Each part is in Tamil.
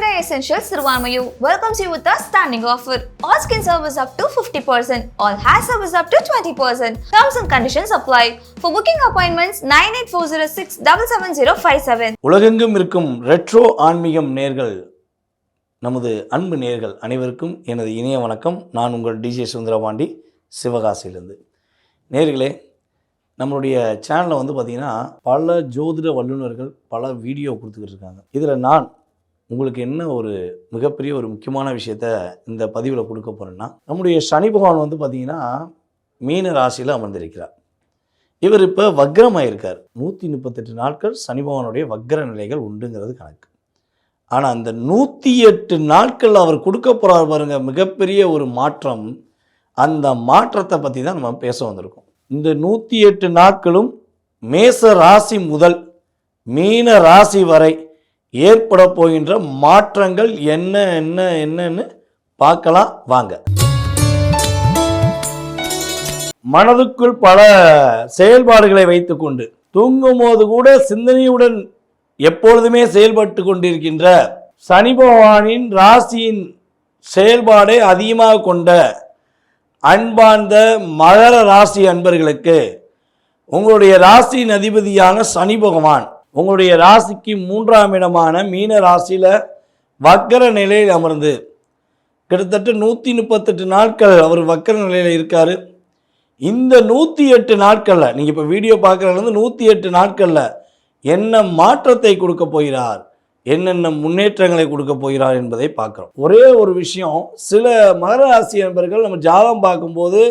Sangha Essentials Sirvanmayu welcomes you with a standing offer. All skin service up to 50%, all hair service up to 20%. Terms and conditions apply. For booking appointments 98406 77057. உலகெங்கும் இருக்கும் ரெட்ரோ ஆன்மீகம் நேர்கள் நமது அன்பு நேர்கள் அனைவருக்கும் எனது இணைய வணக்கம் நான் உங்கள் டிஜே சுந்தரபாண்டி சிவகாசியிலிருந்து நேர்களே நம்மளுடைய சேனலில் வந்து பார்த்திங்கன்னா பல ஜோதிட வல்லுநர்கள் பல வீடியோ கொடுத்துக்கிட்டு இருக்காங்க இதில் நான் உங்களுக்கு என்ன ஒரு மிகப்பெரிய ஒரு முக்கியமான விஷயத்த இந்த பதிவில் கொடுக்க போகிறேன்னா நம்முடைய சனி பகவான் வந்து பார்த்திங்கன்னா மீன ராசியில் அமர்ந்திருக்கிறார். இவர் இப்போ வக்ரமாயிருக்கார். நூற்றி முப்பத்தெட்டு நாட்கள் சனி பகவானுடைய வக்ர நிலைகள் உண்டுங்கிறது கணக்கு. ஆனால் அந்த நூற்றி எட்டு நாட்கள் அவர் கொடுக்க போகிறார் பாருங்க மிகப்பெரிய ஒரு மாற்றம். அந்த மாற்றத்தை பற்றி தான் நம்ம பேச வந்திருக்கோம். இந்த நூற்றி எட்டு நாட்களும் மேச ராசி முதல் மீன ராசி வரை ஏற்பட போகின்ற மாற்றங்கள் என்ன என்ன என்னன்னு பார்க்கலாம் வாங்க. மனதுக்குள் பல செயல்பாடுகளை வைத்துக்கொண்டு தூங்கும் போது கூட சிந்தனையுடன் எப்பொழுதுமே செயல்பட்டு கொண்டிருக்கின்ற சனி பகவானின் ராசியின் செயல்பாடை அதிகமாக கொண்ட அன்பார்ந்த மகர ராசி அன்பர்களுக்கு உங்களுடைய ராசியின் அதிபதியான சனி பகவான் உங்களுடைய ராசிக்கு மூன்றாம் இடமான மீன ராசியில் வக்கர நிலையில் அமர்ந்து கிட்டத்தட்ட நூற்றி முப்பத்தெட்டு நாட்கள் அவர் வக்கர நிலையில் இருக்கார். இந்த நூற்றி எட்டு நாட்களில் நீங்கள் இப்போ வீடியோ பார்க்குறதுலேருந்து நூற்றி எட்டு நாட்களில் என்ன மாற்றத்தை கொடுக்க போகிறார்? என்னென்ன முன்னேற்றங்களை கொடுக்க போகிறார் என்பதை பார்க்குறோம். ஒரே ஒரு விஷயம் சில மகர ராசி நண்பர்கள் நம்ம ஜாதகம் பார்க்கும்போது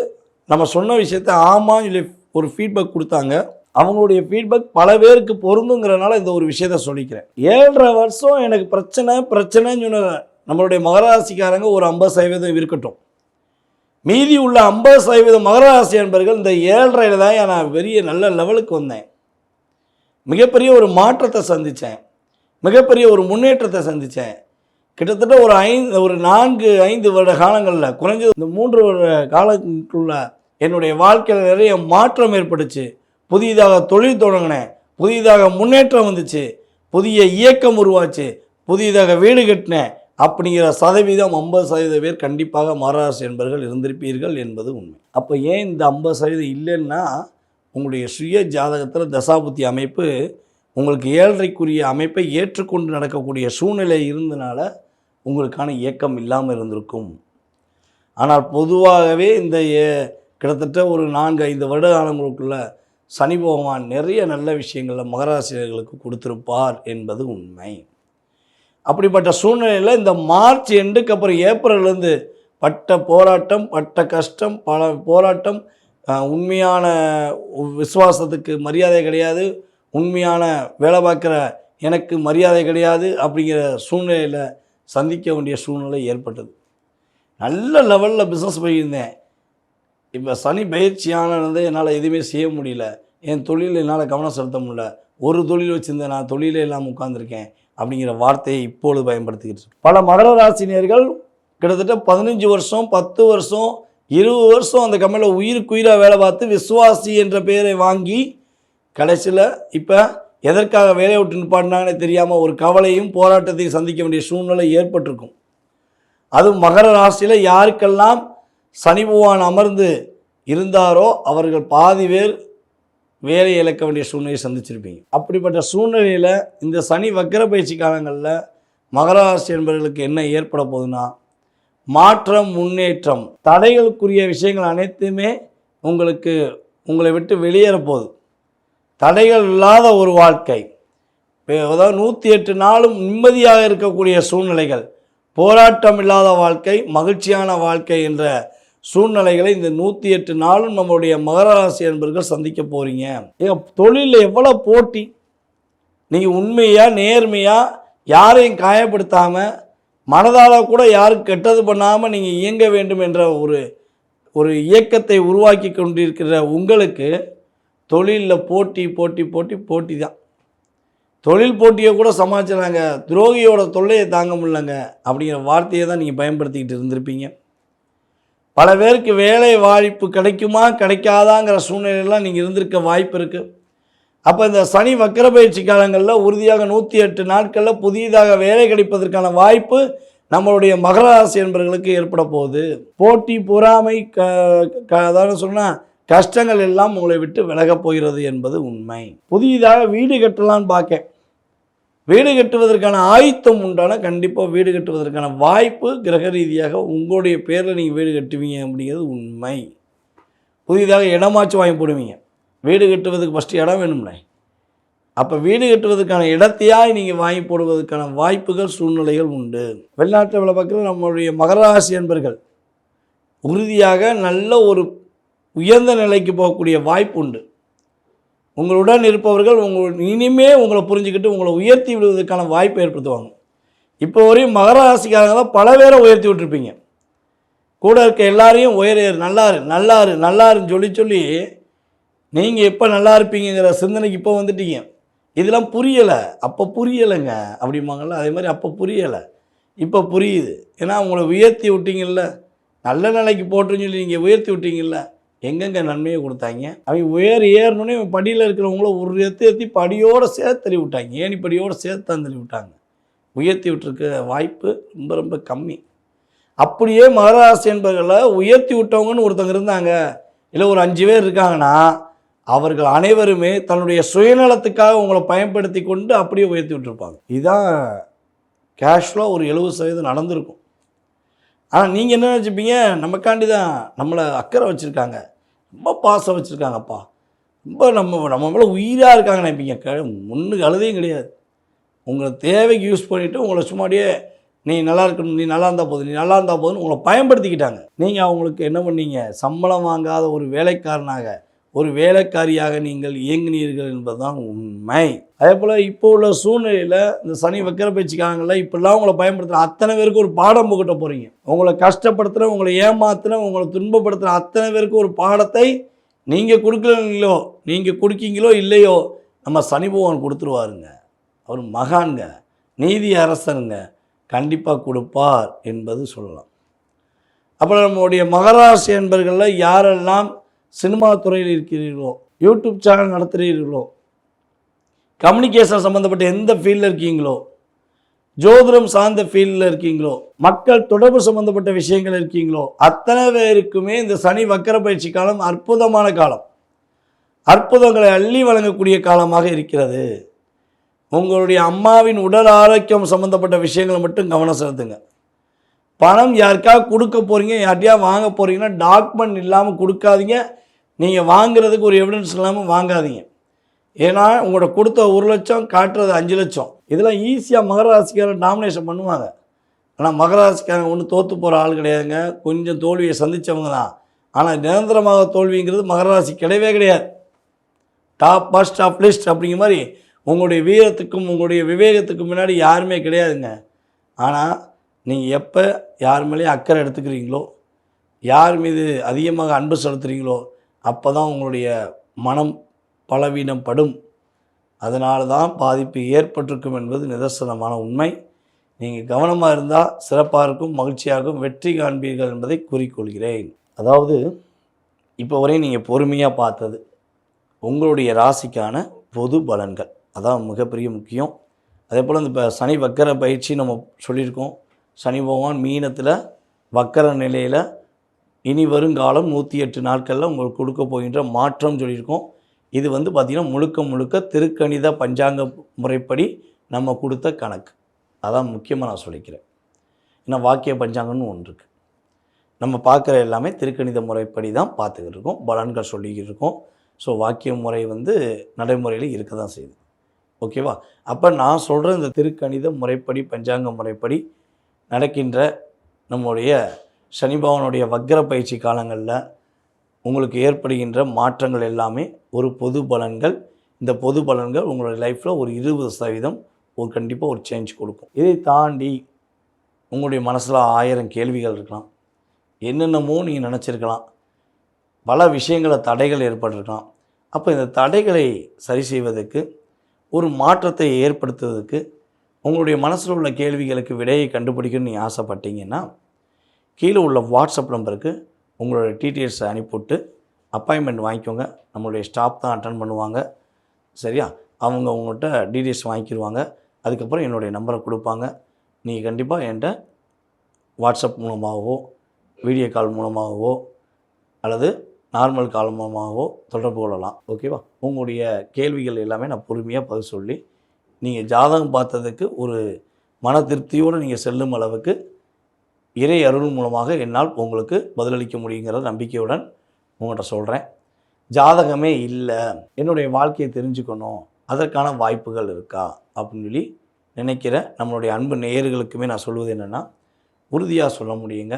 நம்ம சொன்ன விஷயத்த ஆமாம் சொல்லி ஒரு ஃபீட்பேக் கொடுத்தாங்க. அவங்களுடைய ஃபீட்பேக் பல பேருக்கு பொருந்துங்கிறனால இந்த ஒரு விஷயத்த சொல்லிக்கிறேன். ஏழரை வருஷம் எனக்கு பிரச்சனை பிரச்சனைன்னு சொன்ன நம்மளுடைய மகராசிக்காரங்க ஒரு ஐம்பது சதவீதம் இருக்கட்டும். மீதி உள்ள ஐம்பது சதவீதம் மகராசி என்பர்கள் இந்த ஏழரையில் தான் நான் பெரிய நல்ல லெவலுக்கு வந்தேன். மிகப்பெரிய ஒரு மாற்றத்தை சந்தித்தேன் மிகப்பெரிய ஒரு முன்னேற்றத்தை சந்தித்தேன் கிட்டத்தட்ட ஒரு ஐந்து ஒரு நான்கு ஐந்து வருட காலங்களில் குறைஞ்சது இந்த மூன்று வருட காலத்துக்குள்ள என்னுடைய வாழ்க்கையில் நிறைய மாற்றம் ஏற்பட்டுச்சு. புதிதாக தொழில் தொடங்கினேன் புதிதாக முன்னேற்றம் வந்துச்சு புதிய இயக்கம் உருவாச்சு புதிதாக வீடு கட்டினேன் அப்படிங்கிற சதவீதம் ஐம்பது சதவீத பேர் கண்டிப்பாக மகாராஷ்டிர என்பர்கள் இருந்திருப்பீர்கள் என்பது உண்மை. அப்போ ஏன் இந்த ஐம்பது சதவீதம் இல்லைன்னா உங்களுடைய சுய ஜாதகத்தில் தசாபுத்தி அமைப்பு உங்களுக்கு ஏழரைக்குரிய அமைப்பை ஏற்றுக்கொண்டு நடக்கக்கூடிய சூழ்நிலை இருந்தனால உங்களுக்கான இயக்கம் இல்லாமல் இருந்திருக்கும். ஆனால் பொதுவாகவே இந்த ஏ- கிட்டத்தட்ட ஒரு நான்கு ஐந்து வருட காலங்களுக்குள்ள சனி பகவான் நிறைய நல்ல விஷயங்களில் மகராசிரியர்களுக்கு கொடுத்துருப்பார் என்பது உண்மை. அப்படிப்பட்ட சூழ்நிலையில் இந்த மார்ச் எண்டுக்கு அப்புறம் ஏப்ரல்லேருந்து பட்ட போராட்டம் பட்ட கஷ்டம் பல போராட்டம் உண்மையான விசுவாசத்துக்கு மரியாதை கிடையாது உண்மையான வேலை பார்க்குற எனக்கு மரியாதை கிடையாது அப்படிங்கிற சூழ்நிலையில் சந்திக்க வேண்டிய சூழ்நிலை ஏற்பட்டது. நல்ல லெவலில் பிஸ்னஸ் போயிருந்தேன். இப்போ சனி பயிற்சியானது என்னால் எதுவுமே செய்ய முடியல. என் தொழிலில் என்னால் கவனம் செலுத்த முடியல. ஒரு தொழில் வச்சுருந்தேன் நான் தொழிலே இல்லாமல் உட்காந்துருக்கேன் அப்படிங்கிற வார்த்தையை இப்பொழுது பயன்படுத்திக்கிட்டு பல மகர ராசினியர்கள் கிட்டத்தட்ட பதினஞ்சு வருஷம் பத்து வருஷம் இருபது வருஷம் அந்த கம்பெனியில் உயிருக்கு உயிராக வேலை பார்த்து விஸ்வாசி என்ற பெயரை வாங்கி கடைசியில் இப்போ எதற்காக வேலையை விட்டு நிப்பாட்டினாங்கன்னு தெரியாமல் ஒரு கவலையும் போராட்டத்தையும் சந்திக்க வேண்டிய சூழ்நிலை ஏற்பட்டிருக்கும். அதுவும் மகர ராசியில் யாருக்கெல்லாம் சனி பகவான் அமர்ந்து இருந்தாரோ அவர்கள் பாதி பேர் வேலை இழக்க வேண்டிய சூழ்நிலையை சந்திச்சிருப்பீங்க. அப்படிப்பட்ட சூழ்நிலையில் இந்த சனி வக்கர பயிற்சி காலங்களில் மகராசி என்பவர்களுக்கு என்ன ஏற்பட போகுதுன்னா மாற்றம் முன்னேற்றம் தடைகளுக்குரிய விஷயங்கள் அனைத்துமே உங்களுக்கு உங்களை விட்டு வெளியேற போகுது. தடைகள் இல்லாத ஒரு வாழ்க்கை. அதாவது நூற்றி எட்டு நாளும் நிம்மதியாக இருக்கக்கூடிய சூழ்நிலைகள். போராட்டம் இல்லாத வாழ்க்கை மகிழ்ச்சியான வாழ்க்கை என்ற சூழ்நிலைகளை இந்த நூற்றி எட்டு நாளும் நம்மளுடைய மகராசி என்பர்கள் சந்திக்க போகிறீங்க ஏங்க தொழிலில் எவ்வளோ போட்டி? நீங்கள் உண்மையாக நேர்மையாக யாரையும் காயப்படுத்தாமல் மனதால் கூட யாரும் கெட்டது பண்ணாமல் நீங்கள் இயங்க வேண்டும் என்ற ஒரு ஒரு இயக்கத்தை உருவாக்கி கொண்டிருக்கிற உங்களுக்கு தொழிலில் போட்டி போட்டி போட்டி போட்டி தான். தொழில் போட்டியை கூட சமாளிச்சுறாங்க. துரோகியோட தொல்லையை தாங்க முடியலங்க. அப்படிங்கிற வார்த்தையை தான் நீங்கள் பயன்படுத்திக்கிட்டு இருந்திருப்பீங்க. பல பேருக்கு வேலை வாய்ப்பு கிடைக்குமா கிடைக்காதாங்கிற சூழ்நிலையெல்லாம் நீங்கள் இருந்திருக்க வாய்ப்பு இருக்குது அப்போ இந்த சனி வக்கர பயிற்சி காலங்களில் உறுதியாக நூற்றி எட்டு நாட்களில் புதியதாக வேலை கிடைப்பதற்கான வாய்ப்பு நம்மளுடைய மகர ராசி என்பவர்களுக்கு ஏற்பட போகுது. போட்டி பொறாமை க க அதாவது சொன்னால் கஷ்டங்கள் எல்லாம் உங்களை விட்டு விலகப் போகிறது என்பது உண்மை. புதியதாக வீடு கட்டலான்னு பார்க்கேன் வீடு கட்டுவதற்கான ஆயத்தம் உண்டான கண்டிப்பாக வீடு கட்டுவதற்கான வாய்ப்பு கிரக ரீதியாக உங்களுடைய பேரில் நீங்கள் வீடு கட்டுவீங்க அப்படிங்கிறது உண்மை. புதிதாக இடமாச்சும் வாங்கி போடுவீங்க. வீடு கட்டுவதுக்கு ஃபஸ்ட்டு இடம் வேணும்ல. அப்போ வீடு கட்டுவதற்கான இடத்தையாய் நீங்கள் வாங்கி போடுவதற்கான வாய்ப்புகள் சூழ்நிலைகள் உண்டு. வெளிநாட்டில் வேலை பக்கத்தில் நம்மளுடைய மகராசி என்பர்கள் உறுதியாக நல்ல ஒரு உயர்ந்த நிலைக்கு போகக்கூடிய வாய்ப்பு உண்டு. உங்களுடன் இருப்பவர்கள் உங்கள் இனிமே உங்களை புரிஞ்சுக்கிட்டு உங்களை உயர்த்தி விடுவதற்கான வாய்ப்பை ஏற்படுத்துவாங்க. இப்போ வரையும் மகராசிக்காரங்க தான் பல பேரை உயர்த்தி விட்டுருப்பீங்க. கூட இருக்க எல்லாரையும் உயர நல்லாரு நல்லாரு நல்லாருன்னு சொல்லி சொல்லி நீங்கள் எப்போ நல்லா இருப்பீங்கிற சிந்தனைக்கு இப்போ வந்துட்டீங்க. இதெல்லாம் புரியலை. அப்போ புரியலைங்க அப்படிம்பாங்கல்ல. அதே மாதிரி அப்போ புரியலை. இப்போ புரியுது. ஏன்னா உங்களை உயர்த்தி விட்டீங்கல்ல. நல்ல நிலைக்கு போட்டுன்னு சொல்லி நீங்கள் உயர்த்தி விட்டீங்கல்ல. எங்கெங்க நன்மையை கொடுத்தாங்க? அவங்க உயர் ஏறணுன்னே படியில் இருக்கிறவங்கள ஒரு எத்தி எத்தி படியோடு சேர்த்து தள்ளி விட்டாங்க ஏணி படியோடு சேர்த்து தான் தள்ளி விட்டாங்க உயர்த்தி விட்டுருக்க வாய்ப்பு ரொம்ப ரொம்ப கம்மி. அப்படியே மகராசி என்பவர்களை உயர்த்தி விட்டவங்கன்னு ஒருத்தவங்க இருந்தாங்க. இல்லை ஒரு அஞ்சு பேர் இருக்காங்கன்னா அவர்கள் அனைவருமே தன்னுடைய சுயநலத்துக்காக உங்களை பயன்படுத்தி கொண்டு அப்படியே உயர்த்தி விட்டுருப்பாங்க. இதுதான் கேஷுவலாக ஒரு எழுபது சதவீதம் நடந்திருக்கும். ஆனால் நீங்கள் என்ன நினச்சிப்பீங்க? நமக்காண்டி தான் நம்மளை அக்கறை வச்சுருக்காங்க. ரொம்ப பாசம் வச்சுருக்காங்கப்பா. ரொம்ப நம்ம நம்ம மேலே உயிராக இருக்காங்க நினைப்பீங்க. க ஒன்றுக்கு அழுதையும் கிடையாது. உங்களை தேவைக்கு யூஸ் பண்ணிவிட்டு உங்களை சும்மாடியே நீ நல்லா இருக்கணும் நீ நல்லா இருந்தால் போதும் நீ நல்லா இருந்தால் போதும்னு உங்களை பயன்படுத்திக்கிட்டாங்க. நீங்கள் அவங்களுக்கு என்ன பண்ணீங்க? சம்பளம் வாங்காத ஒரு வேலைக்காரனாக ஒரு வேலைக்காரியாக நீங்கள் இயங்கினீர்கள் என்பதுதான் உண்மை. அதே போல் இப்போ உள்ள சூழ்நிலையில் இந்த சனி வக்கர பேச்சுக்காகல இப்படிலாம் உங்களை பயன்படுத்துகிற அத்தனை பேருக்கு ஒரு பாடம் புகட்ட போகிறீங்க உங்களை கஷ்டப்படுத்துகிற உங்களை ஏமாத்துன உங்களை துன்பப்படுத்துகிற அத்தனை பேருக்கு ஒரு பாடத்தை நீங்கள் கொடுக்கலீங்களோ நீங்கள் கொடுக்கீங்களோ இல்லையோ நம்ம சனி பகவான் கொடுத்துருவாருங்க. அவர் மகான்ங்க. நீதி அரசருங்க. கண்டிப்பாக கொடுப்பார் என்பது சொல்லலாம். அப்புறம் நம்மளுடைய மகராசி என்பர்களில் யாரெல்லாம் சினிமா துறையில் இருக்கிறீர்களோ யூடியூப் சேனல் நடத்துகிறீர்களோ கம்யூனிகேஷன் சம்மந்தப்பட்ட எந்த ஃபீல்டில் இருக்கீங்களோ ஜோதிடம் சார்ந்த ஃபீல்டில் இருக்கீங்களோ மக்கள் தொடர்பு சம்மந்தப்பட்ட விஷயங்கள் இருக்கீங்களோ அத்தனை பேருக்குமே இந்த சனி வக்கர பயிற்சி காலம் அற்புதமான காலம். அற்புதங்களை அள்ளி வழங்கக்கூடிய காலமாக இருக்கிறது. உங்களுடைய அம்மாவின் உடல் ஆரோக்கியம் சம்மந்தப்பட்ட விஷயங்களை மட்டும் கவனம் செலுத்துங்க. பணம் யாருக்காக கொடுக்க போகிறீங்க யார்ட்டையா வாங்க போகிறீங்கன்னா டாக்குமெண்ட் இல்லாமல் கொடுக்காதீங்க. நீங்கள் வாங்குறதுக்கு ஒரு எவிடன்ஸ் இல்லாமல் வாங்காதீங்க. ஏன்னா உங்களோட கொடுத்த ஒரு லட்சம் காட்டுறது அஞ்சு லட்சம். இதெல்லாம் ஈஸியாக மகராசிக்காரன் டாமினேஷன் பண்ணுவாங்க. ஆனால் மகராசிக்காரங்க ஒன்றும் தோற்று போகிற ஆள் கிடையாதுங்க. கொஞ்சம் தோல்வியை சந்தித்தவங்க தான். ஆனால் நிரந்தரமாக தோல்விங்கிறது மகராசி கிடையவே கிடையாது. டாப் ஃபஸ்ட் ஆஃப் லிஸ்ட் அப்படிங்கிற மாதிரி உங்களுடைய வீரத்துக்கும் உங்களுடைய விவேகத்துக்கும் முன்னாடி யாருமே கிடையாதுங்க. ஆனால் நீங்கள் எப்போ யார் மேலேயும் அக்கறை எடுத்துக்கிறீங்களோ யார் மீது அதிகமாக அன்பு செலுத்துகிறீங்களோ அப்போ தான் உங்களுடைய மனம் பலவீனம் படும் அதனால தான் பாதிப்பு ஏற்பட்டிருக்கும் என்பது நிதர்சனமான உண்மை. நீங்கள் கவனமாக இருந்தால் சிறப்பாக இருக்கும் மகிழ்ச்சியாகும் வெற்றி காண்பீர்கள் என்பதை கூறிக்கொள்கிறேன். அதாவது இப்போ வரையும் நீங்கள் பொறுமையாக பார்த்தது உங்களுடைய ராசிக்கான பொது பலன்கள். அதான் மிகப்பெரிய முக்கியம். அதே போல் இந்த இப்போ சனி வக்கர பயிற்சி நம்ம சொல்லியிருக்கோம். சனி பகவான் மீனத்தில் வக்கர நிலையில் இனி வருங்காலம் நூற்றி எட்டு நாட்களில் உங்களுக்கு கொடுக்க போகின்ற மாற்றம் சொல்லியிருக்கோம். இது வந்து பார்த்திங்கன்னா முழுக்க முழுக்க திருக்கணித பஞ்சாங்க முறைப்படி நம்ம கொடுத்த கணக்கு. அதான் முக்கியமாக நான் சொல்லிக்கிறேன். ஏன்னா வாக்கிய பஞ்சாங்கம்னு ஒன்று இருக்குது நம்ம பார்க்குற எல்லாமே திருக்கணித முறைப்படி தான் பார்த்துக்கிட்டு இருக்கோம். பலன்கள் சொல்லிக்கிட்டு இருக்கோம். ஸோ வாக்கிய முறை வந்து நடைமுறையில் இருக்க தான் செய்யுது ஓகேவா அப்போ நான் சொல்கிற இந்த திருக்கணித முறைப்படி பஞ்சாங்க முறைப்படி நடக்கின்ற நம்முடைய சனிபவனுடைய வக்ர பயிற்சி காலங்களில் உங்களுக்கு ஏற்படுகின்ற மாற்றங்கள் எல்லாமே ஒரு பொது பலன்கள். இந்த பொது பலன்கள் உங்களுடைய லைஃப்பில் ஒரு இருபது சதவீதம் ஒரு கண்டிப்பாக ஒரு சேஞ்ச் கொடுக்கும். இதை தாண்டி உங்களுடைய மனசில் ஆயிரம் கேள்விகள் இருக்கலாம். என்னென்னமோ நீங்கள் நினச்சிருக்கலாம். பல விஷயங்களை தடைகள் ஏற்பட்டிருக்கலாம். அப்போ இந்த தடைகளை சரி செய்வதற்கு ஒரு மாற்றத்தை ஏற்படுத்துவதற்கு உங்களுடைய மனசில் உள்ள கேள்விகளுக்கு விடையை கண்டுபிடிக்கணும்னு நீங்கள் ஆசைப்பட்டீங்கன்னா கீழே உள்ள வாட்ஸ்அப் நம்பருக்கு உங்களோட டீட்டெயில்ஸை அனுப்பிவிட்டு அப்பாயின்மெண்ட் வாங்கிக்கோங்க. நம்மளுடைய ஸ்டாஃப் தான் அட்டன் பண்ணுவாங்க. சரியா? அவங்க உங்கள்கிட்ட டீட்டெயில்ஸ் வாங்கிக்கிடுவாங்க அதுக்கப்புறம் என்னுடைய நம்பரை கொடுப்பாங்க. நீங்கள் கண்டிப்பாக என்கிட்ட வாட்ஸ்அப் மூலமாகவோ வீடியோ கால் மூலமாகவோ அல்லது நார்மல் கால் மூலமாகவோ தொடர்பு கொள்ளலாம். ஓகேவா உங்களுடைய கேள்விகள் எல்லாமே நான் பொறுமையாக பதில் சொல்லி நீங்கள் ஜாதகம் பார்த்ததுக்கு ஒரு மன திருப்தியோடு நீங்கள் செல்லும் அளவுக்கு இறை அருள் மூலமாக என்னால் உங்களுக்கு பதிலளிக்க முடியுங்கிற நம்பிக்கையுடன் உங்கள்கிட்ட சொல்கிறேன் ஜாதகமே இல்லை. என்னுடைய வாழ்க்கையை தெரிஞ்சுக்கணும். அதற்கான வாய்ப்புகள் இருக்கா? அப்படின்னு சொல்லி நினைக்கிற நம்மளுடைய அன்பு நேயர்களுக்குமே நான் சொல்வது என்னென்னா உறுதியாக சொல்ல முடியுங்க.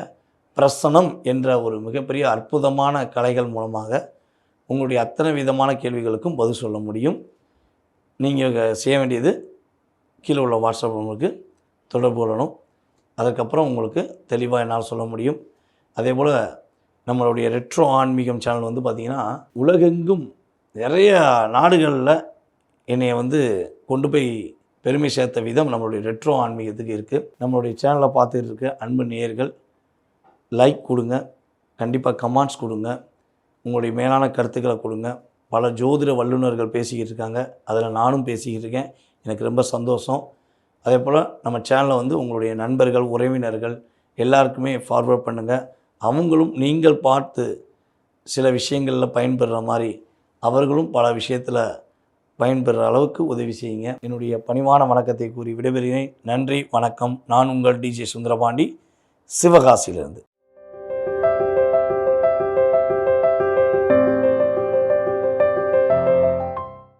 பிரசனம் என்ற ஒரு மிகப்பெரிய அற்புதமான கலைகள் மூலமாக உங்களுடைய அத்தனை விதமான கேள்விகளுக்கும் பதில் சொல்ல முடியும். நீங்கள் செய்ய வேண்டியது கீழே உள்ள வாட்ஸ்அப் உங்களுக்கு தொடர்பு கொள்ளணும். அதுக்கப்புறம் உங்களுக்கு தெளிவாக என்னால் சொல்ல முடியும். அதே போல் நம்மளுடைய ரெட்ரோ ஆன்மீகம் சேனல் வந்து பார்த்திங்கன்னா உலகெங்கும் நிறைய நாடுகளில் என்னையை வந்து கொண்டு போய் பெருமை சேர்த்த விதம் நம்மளுடைய ரெட்ரோ ஆன்மீகத்துக்கு இருக்குது நம்மளுடைய சேனலை பார்த்துட்டு இருக்க அன்பு நேயர்கள் லைக் கொடுங்க. கண்டிப்பாக கமெண்ட்ஸ் கொடுங்க. உங்களுடைய மேலான கருத்துக்களை கொடுங்க. பல ஜோதிட வல்லுநர்கள் பேசிக்கிட்டு இருக்காங்க அதில் நானும் பேசிக்கிட்டு இருக்கேன் எனக்கு ரொம்ப சந்தோஷம். அதே போல் நம்ம சேனலை வந்து உங்களுடைய நண்பர்கள் உறவினர்கள் எல்லாருக்குமே ஃபார்வர்ட் பண்ணுங்கள் அவங்களும் நீங்கள் பார்த்து சில விஷயங்களில் பயன்பெறுற மாதிரி அவர்களும் பல விஷயத்தில் பயன்பெறுற அளவுக்கு உதவி செய்யுங்க. என்னுடைய பணிவான வணக்கத்தை கூறி விடைபெறுகிறேன். நன்றி வணக்கம். நான் உங்கள் டிஜே சுந்தரபாண்டி. சிவகாசியிலிருந்து.